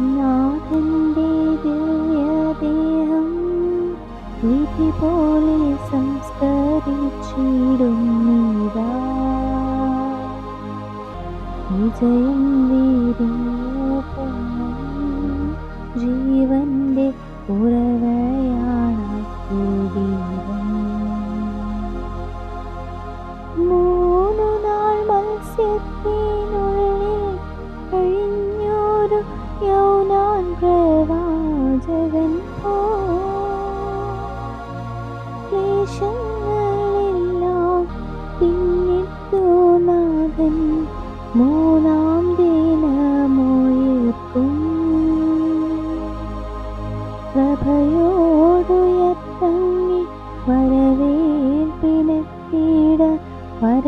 നാഥന്റെ ദിവ്യദേഹം വിധി പോലെ സംസ്കരിച്ചിടുന്നിതാ. വിജയം പൊന്നും ജീവന്റെ ഉറവയാണ് യൗനാൻ പ്രവാചകൻ പോ ക്ലേശങ്ങളെല്ലാം പിന്നിട്ടു നാഥൻ മൂന്നാം ദിനമോയർക്കും പ്രഭയോടുയർത്തങ്ങി വരവേൽപ്പിനെത്തിയിട വര